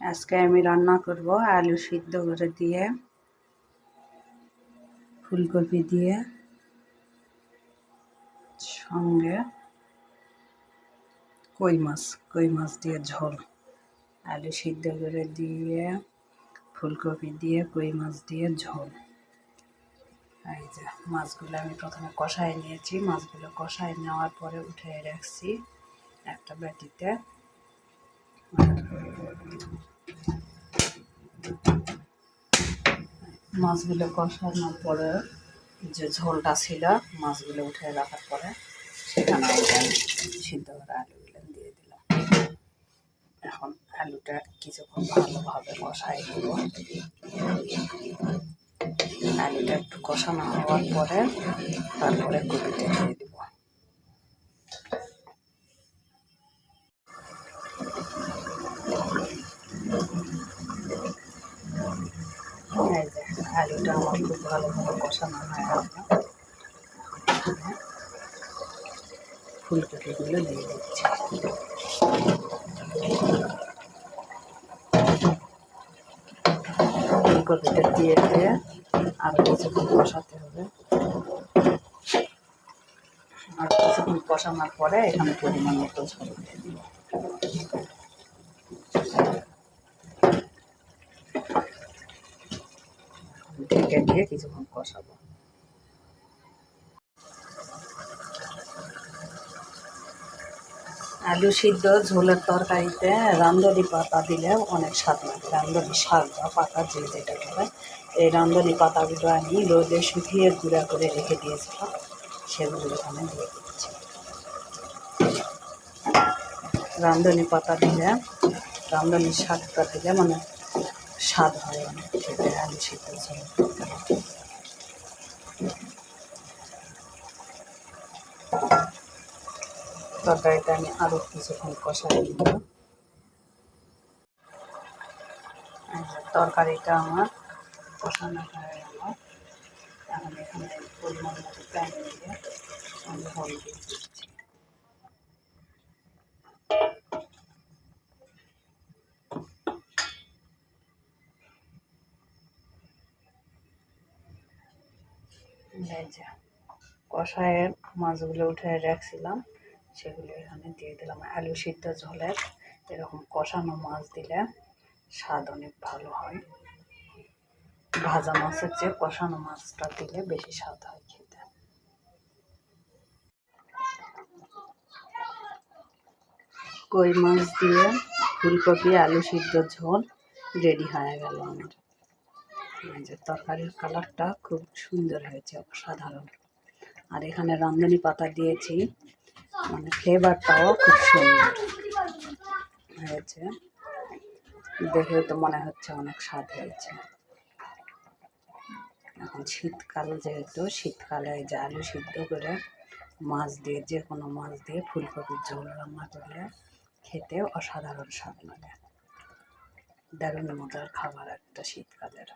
আজকে আমি রান্না করব আলু সিদ্ধ করে দিয়ে, ফুলকপি দিয়ে সঙ্গে কই মাছ কই মাছ দিয়ে ঝোল। আলু সিদ্ধ করে দিয়ে, ফুলকপি দিয়ে, কই মাছ দিয়ে ঝোল। এই যে মাছগুলো আমি প্রথমে কষাই নিয়েছি। মাছগুলো কষাই নেওয়ার পরে উঠে রাখছি একটা বাটিতে। মাছগুলো কষানোর পরে যে ঝোলটা ছিল, মাছগুলো উঠে রাখার পরে সেখানে সিদ্ধ করে আলুগুলো দিয়ে দিলাম। এখন আলুটা কিছুক্ষণ ভালোভাবে কষাই দেব আলুটা একটু কষানো হওয়ার পরে তারপরে কপিটা দিয়ে দেবো এই যে আলুটা আমার খুব ভালোভাবে কষানো হয়ে গেছে ফুলকপিগুলো দিয়ে দিচ্ছি। ফুলকপিটা দিয়ে দিয়ে আরও কিছুক্ষণ কষাতে হবে। আর কিছুক্ষণ কষানোর পরে এখানে পরিমাণ মতো ঝোল দিব ঢেকে দিয়ে কিছুক্ষণ কষাবো। আলু সিদ্ধ, ঝোলের তরকারিতে রান্ধনি পাতা দিলে অনেক স্বাদ লাগে। রান্ধনি শাক বা পাতা যে যেটা বলে এই রান্ধনি পাতাগুলো আমি রোদে শুকিয়ে গুঁড়া করে রেখে দিয়েছিলাম, সেগুলো এখানে দিয়ে দিচ্ছি। রান্ধনি পাতা দিলে, রান্ধনি শাকটা দিলে মানে স্বাদ হয় অনেক আলু সিদ্ধ ঝোল তরকারিটা আমি আরও কিছুক্ষণ কষাই দিব তরকারিটা আমার কষানো হয়ে গেল। এখন এখানে পরিমাণ মতো প্যান দিয়ে আমি দিচ্ছি। এই যে কষায়ের মাছগুলো উঠে রাখছিলাম, সেগুলো এখানে দিয়ে দিলাম। আলু সিদ্ধ ঝোলের, এরকম কষানো মাছ দিলে স্বাদ অনেক ভালো হয়। ভাজা মাছের চেয়ে কষানো মাছটা দিলে বেশি স্বাদ হয় খেতে। কই মাছ দিয়ে ফুলকপি, আলু সিদ্ধ ঝোল রেডি হয়ে গেল আমার। যে তরকারির কালারটা খুব সুন্দর হয়েছে, অসাধারণ। আর এখানে রান্ধনি পাতা দিয়েছি মানে ফ্লেভারটাও খুব সুন্দর। হয়েছে। দেখে তো মনে হচ্ছে অনেক স্বাদ হয়েছে। এখন শীতকাল যেহেতু, শীতকালে যে আলু সিদ্ধ করে মাছ দিয়ে, যে কোনো মাছ দিয়ে ফুলকপির ঝোল রান্না করলে খেতে অসাধারণ স্বাদ লাগে। দারুণ মজার খাবার একটা শীতকালের।